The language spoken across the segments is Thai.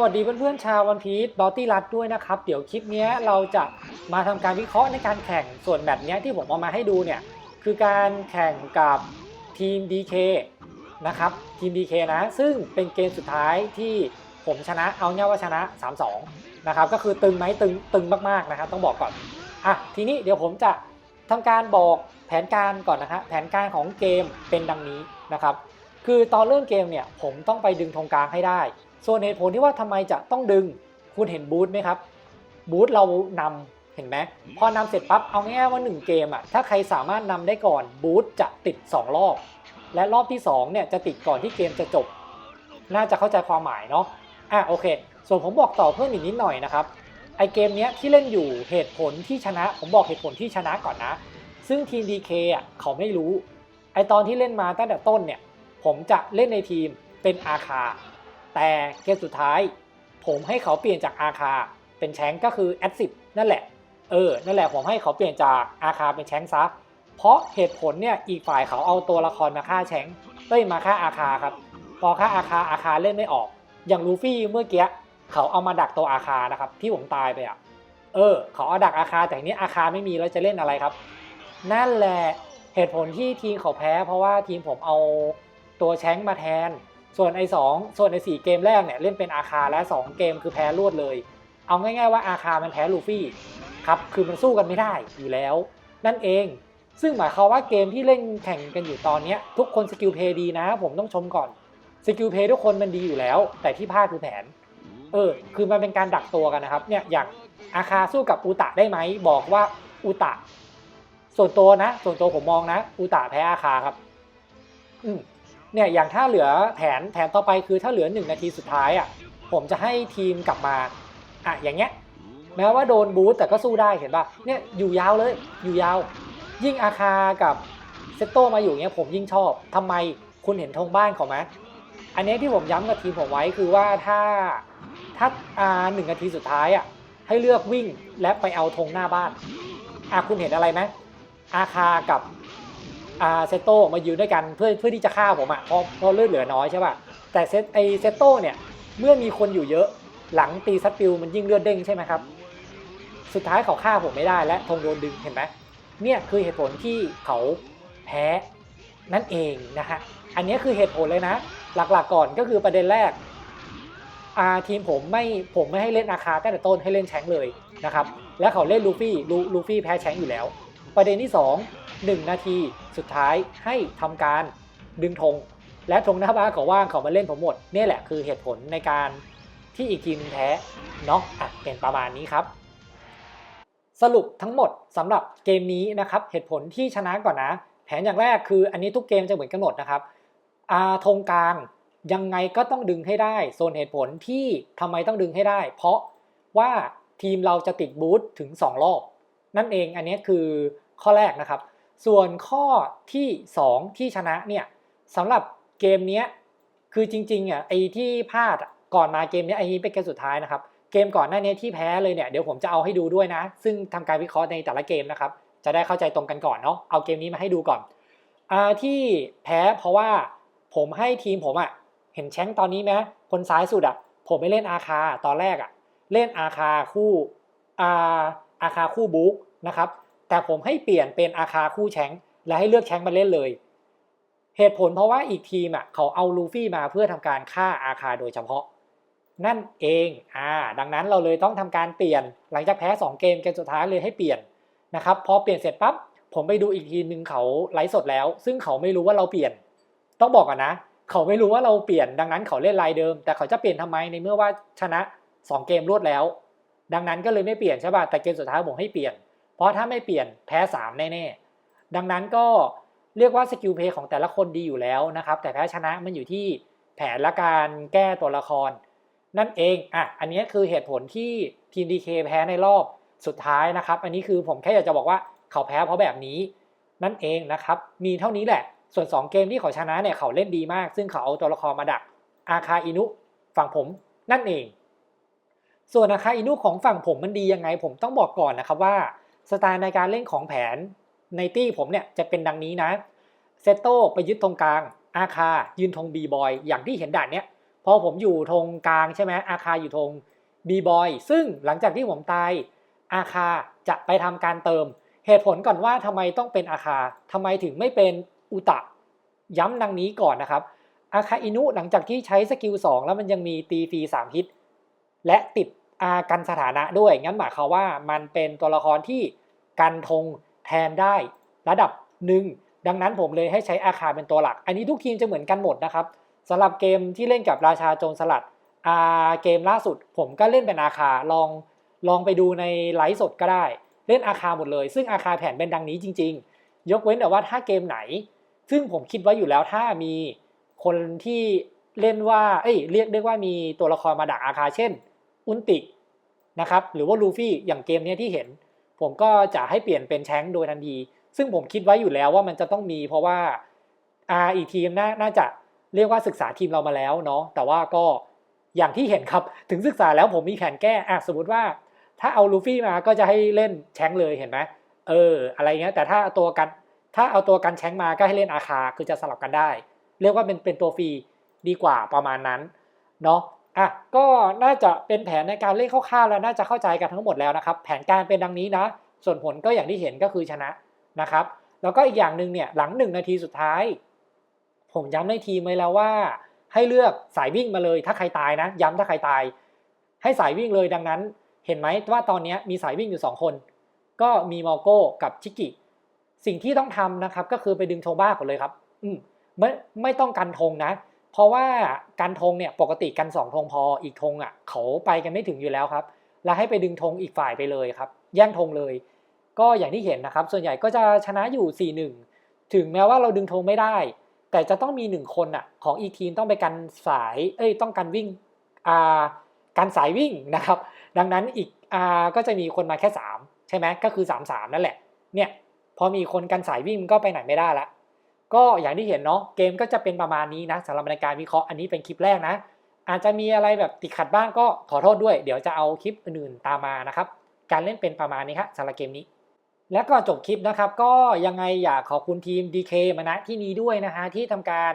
วัสดีเพื่อนๆชาววันพี e บอ u ตี้รัดด้วยนะครับ เดี๋ยวคลิปนี้เราจะมาทำการวิเคราะห์ในการแข่งส่วนแบบเนี้ยที่ผมเอามาให้ดูเนี่ย คือการแข่งกับทีม DK นะครับ ทีม DK นะ ซึ่งเป็นเกมสุดท้ายที่ผมชนะเอาเนี่ยว่าชนะ 3-2 นะครับ ก็คือตึงไหมตึงตึงมากๆนะครับต้องบอกก่อน อะ ทีนี้เดี๋ยวผมจะทำการบอกแผนการก่อนนะฮะแผนการของเกมเป็นดังนี้นะครับ คือตอนเริ่มเกมเนี่ยผมต้องไปดึงธงกลางให้ได้ ส่วนเหตุผลที่ว่าทำไมจะต้องดึงคุณเห็นบูธไหมครับ บูธเรานำเห็นไหมพอนำเสร็จปั๊บเอาง่ายๆว่า 1 เกมอะถ้าใครสามารถนำได้ก่อนบูธจะติด 2 รอบ และรอบที่2เนี่ยจะติดก่อนที่เกมจะจบ น่าจะเข้าใจความหมายเนาะอะโอเค ส่วนผมบอกต่อเพิ่มอีกนิดหน่อยนะครับไอเกมเนี้ยที่เล่นอยู่เหตุผลที่ชนะ ผมบอกเหตุผลที่ชนะก่อนนะ ซึ่งทีม DK อะเขาไม่รู้ไอตอนที่เล่นมาตั้งแต่ต้นเนี่ยผมจะเล่นในทีมเป็นอาคา แต่เกมสุดท้าย ผมให้เขาเปลี่ยนจากอาคาเป็นแชงก็คือแอดซินั่นแหละ เออ นั่นแหละผมให้เขาเปลี่ยนจากอาคาเป็นแชงซะ เพราะเหตุผลเนี่ยอีกฝ่ายเขาเอาตัวละครมาฆ่าแชงเอ้ยมาฆ่าอาคาครับ พอฆ่าอาคาอาคาเล่นไม่ออก อย่างลูฟี่เมื่อกี้เขาเอามาดักตัวอาคานะครับที่ผมตายไปอะ เออ เขาเอาดักอาคาแต่ทีนี้อาคาไม่มีแล้วจะเล่นอะไรครับ นั่นแหละเหตุผลที่ทีมเขาแพ้ เพราะว่าทีมผมเอาตัวแชงมาแทน ส่วนไอ้สองส่วนไอ้สี่เกมแรกเนี่ยเล่นเป็นอาคาและ 2 เกมคือแพ้รวดเลย เอาง่ายๆว่าอาคามันแพ้ลูฟี่ครับคือมันสู้กันไม่ได้อยู่แล้ว นั่นเอง ซึ่งหมายความว่าเกมที่เล่นแข่งกันอยู่ตอนเนี้ทุกคนสกิลเพย์ดีนะ ผมต้องชมก่อนสกิลเพย์ทุกคนมันดีอยู่แล้ว แต่ที่พลาดคือแผน เออ คือมันเป็นการดักตัวกันนะครับ เนี่ยอย่างอาคาสู้กับอูตะได้ไหมบอกว่าอูตะ ส่วนตัวนะ ส่วนตัวผมมองนะอูตะแพ้อาคาครับ อืม เนี่ยอย่างถ้าเหลือแผนแผนต่อไปคือถ้าเหลือหนึ่งนาทีสุดท้ายอะผมจะให้ทีมกลับมาอะอย่างเงี้ยแม้ว่าโดนบูสแต่ก็สู้ได้เห็นป่ะเนี่ยอยู่ยาวเลยอยู่ยาว ยิ่งอาคากับเซตโตมาอยู่เงี้ยผมยิ่งชอบทำไมคุณเห็นธงบ้านเขาไหมอันนี้ที่ผมย้ำกับทีมผมไว้คือว่าถ้าถ้าอ่าหนึ่งนาทีสุดท้ายอะให้เลือกวิ่งและไปเอาธงหน้าบ้านอะคุณเห็นอะไรไหมอาคากับ อาเซโตมายืนด้วยกันเพื่อเพื่อที่จะฆ่าผมอะเพราะเพราะเลือดเหลือน้อยใช่ป่ะแต่เซตไอเซโตเนี่ยเมื่อมีคนอยู่เยอะหลังตีซัดปิวมันยิ่งเลือดเด้งใช่ไหมครับ สุดท้ายเขาฆ่าผมไม่ได้และธงโดนดึงเห็นไหมเนี่ยคือเหตุผลที่เขาแพ้นั่นเองนะฮะอันนี้คือเหตุผลเลยนะ หลักๆก่อนก็คือประเด็นแรกอาทีมผมไม่ผมไม่ให้เล่นอาคาตั้งแต่ต้นให้เล่นแชงเลยนะครับ แล้วเขาเล่นลูฟี่ลูลูฟี่แพ้แชงอยู่แล้ว ประเด็นที่ 2 1 นาที สุดท้ายให้ทำการดึงธงและธงหน้าบ้านเขาว่างเขามาเล่นผมหมดนี่แหละคือเหตุผลในการที่อีกทีมแพ้เนาะอะเป็นประมาณนี้ครับสรุปทั้งหมดสำหรับเกมนี้นะครับเหตุผลที่ชนะก่อนนะ แผนอย่างแรกคืออันนี้ทุกเกมจะเหมือนกันหมดนะครับอาธงกลางยังไงก็ต้องดึงให้ได้ส่วนเหตุผลที่ทำไมต้องดึงให้ได้ เพราะว่าทีมเราจะติดบูธถึง 2 รอบ นั่นเองอันนี้คือข้อแรกนะครับ ส่วนข้อที่ 2 ที่ชนะเนี่ยสำหรับเกมนี้คือจริงๆอะไอ้ที่พลาดก่อนมาเกมนี้ไอ้นี้เป็นเกมสุดท้ายนะครับเกมก่อนหน้านี้ที่แพ้เลยเนี่ยเดี๋ยวผมจะเอาให้ดูด้วยนะ ซึ่งทำการวิเคราะห์ในแต่ละเกมนะครับ จะได้เข้าใจตรงกันก่อนเนาะเอาเกมนี้มาให้ดูก่อนอที่แพ้เพราะว่าผมให้ทีมผมอะ่ะเห็นแชงตอนนี้ไหมคนซ้ายสุดอะ่ะผมไม่เล่นอาคาตอนแรกอะ่ะเล่นอาคาคู่อาอาคาคู่บุ๊กนะครับ แต่ผมให้เปลี่ยนเป็นอาคาคู่แชงและให้เลือกแชงมาเล่นเลย เหตุผลเพราะว่าอีกทีมอะเขาเอาลูฟี่มาเพื่อทำการฆ่าอาคาโดยเฉพาะ นั่นเองอ่าดังนั้นเราเลยต้องทำการเปลี่ยนหลังจากแพ้ 2 เกมเกมสุดท้ายเลยให้เปลี่ยนนะครับพอเปลี่ยนเสร็จปั๊บผมไปดูอีกทีนึงเขาไลฟ์สดแล้ว ซึ่งเขาไม่รู้ว่าเราเปลี่ยน ต้องบอกก่อนนะ เขาไม่รู้ว่าเราเปลี่ยน ดังนั้นเขาเล่นลายเดิม แต่เขาจะเปลี่ยนทำไมในเมื่อว่าชนะ 2 เกมรวดแล้ว ดังนั้นก็เลยไม่เปลี่ยนใช่ป่ะแต่เกมสุดท้ายผมให้เปลี่ยน เพราะถ้าไม่เปลี่ยนแพ้ 3 แน่ๆ ดังนั้นก็เรียกว่าสกิลเพย์ของแต่ละคนดีอยู่แล้วนะครับ แต่แพ้ชนะมันอยู่ที่แผนและการแก้ตัวละคร นั่นเองอะอันนี้คือเหตุผลที่ทีม DK แพ้ในรอบสุดท้ายนะครับ อันนี้คือผมแค่อยากจะบอกว่าเขาแพ้เพราะแบบนี้ นั่นเองนะครับ มีเท่านี้แหละ ส่วน 2 เกมที่เขาชนะเนี่ยเขาเล่นดีมาก ซึ่งเขาเอาตัวละครมาดักอาคาอินุฝั่งผมนั่นเอง ส่วนอาคาอินุของฝั่งผมมันดียังไง ผมต้องบอกก่อนนะครับว่า สไตล์ในการเล่นของแผนในตี้ผมเนี่ยจะเป็นดังนี้นะ เซโต้ไปยึดตรงกลาง อาคายืนธงบีบอยอย่างที่เห็นด่านเนี้ยพอผมอยู่ธงกลางใช่ไหมอาคาอยู่ธงบีบอยซึ่งหลังจากที่ผมตายอาคาจะไปทำการเติม เหตุผลก่อนว่าทำไมต้องเป็นอาคาทำไมถึงไม่เป็นอุตะ ย้ำดังนี้ก่อนนะครับ อาคาอินุหลังจากที่ใช้สกิล2แล้วมันยังมีตีฟรี3ฮิตและติด อากันสถานะด้วย งั้นหมายความว่ามันเป็นตัวละครที่กันธงแทนได้ระดับหนึ่งดังนั้นผมเลยให้ใช้อาคาเป็นตัวหลัก อันนี้ทุกทีมจะเหมือนกันหมดนะครับสำหรับเกมที่เล่นกับราชาโจรสลัดอาเกมล่าสุด ผมก็เล่นเป็นอาคาลองลองไปดูในไลฟ์สดก็ได้ เล่นอาคาหมดเลย ซึ่งอาคาแผนเป็นดังนี้จริง ๆ ยกเว้นแต่ว่าถ้าเกมไหน ซึ่งผมคิดไว้อยู่แล้วถ้ามีคนที่เล่นว่าเอ้ยเรียกได้ว่ามีตัวละครมาดักอาคาเช่น อุนตินะครับหรือว่าลูฟี่อย่างเกมเนี้ยที่เห็น ผมก็จะให้เปลี่ยนเป็นแชงโดยทันที ซึ่งผมคิดไว้อยู่แล้วว่ามันจะต้องมี เพราะว่าอาอีกทีมน่าน่าจะเรียกว่าศึกษาทีมเรามาแล้วเนาะแต่ว่าก็อย่างที่เห็นครับถึงศึกษาแล้วผมมีแผนแก้อะสมมติว่า ถ้าเอาลูฟี่มาก็จะให้เล่นแชงเลยเห็นไหมเอออะไรเงี้ยแต่ถ้าเอาตัวกันถ้าเอาตัวกันแชงมาก็ให้เล่นอาคาคือจะสลับกันได้ เรียกว่าเป็นเป็นตัวฟรีดีกว่าประมาณนั้นเนาะ อะก็น่าจะเป็นแผนในการเล่นคร่าวๆแล้วน่าจะเข้าใจกันทั้งหมดแล้วนะครับ แผนการเป็นดังนี้นะ ส่วนผลก็อย่างที่เห็นก็คือชนะนะครับ แล้วก็อีกอย่างหนึ่งเนี่ยหลังหนึ่งนาทีสุดท้าย ผมย้ำในทีมไว้แล้วว่า ให้เลือกสายวิ่งมาเลย ถ้าใครตายนะ ย้ำถ้าใครตาย ให้สายวิ่งเลยดังนั้น เห็นไหมว่าตอนนี้มีสายวิ่งอยู่สองคน ก็มีมอโก้กับชิกิสิ่งที่ต้องทำนะครับก็คือไปดึงธงบ้าก่อนเลยครับ อืมไม่ไม่ต้องกันธงนะ เพราะว่ากันธงเนี่ยปกติกันสองธงพออีกธงอะเขาไปกันไม่ถึงอยู่แล้วครับ แล้วให้ไปดึงธงอีกฝ่ายไปเลยครับ แย่งธงเลย ก็อย่างที่เห็นนะครับ ส่วนใหญ่ก็จะชนะอยู่ 4-1 ถึงแม้ว่าเราดึงธงไม่ได้ แต่จะต้องมีหนึ่งคนอะของอีกทีมต้องไปกันสายเอ้ยต้องกันวิ่งอ่ากันสายวิ่งนะครับ ดังนั้นอีกอ่าก็จะมีคนมาแค่ 3 ใช่ไหมก็คือ 3-3 นั่นแหละเนี่ยพอมีคนกันสายวิ่งก็ไปไหนไม่ได้ละ ก็อย่างที่เห็นเนาะเกมก็จะเป็นประมาณนี้นะสำหรับในการวิเคราะห์อันนี้เป็นคลิปแรกนะ อาจจะมีอะไรแบบติดขัดบ้างก็ขอโทษด้วย เดี๋ยวจะเอาคลิปอื่นๆตามมานะครับ การเล่นเป็นประมาณนี้ครับสำหรับเกมนี้ และก่อนจบคลิปนะครับ ก็ยังไงอยากขอบคุณทีม DK มาณที่นี้ด้วยนะฮะที่ทำการ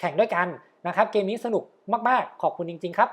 แข่งด้วยกันนะครับ เกมนี้สนุกมากๆ ขอบคุณจริง ๆ ครับ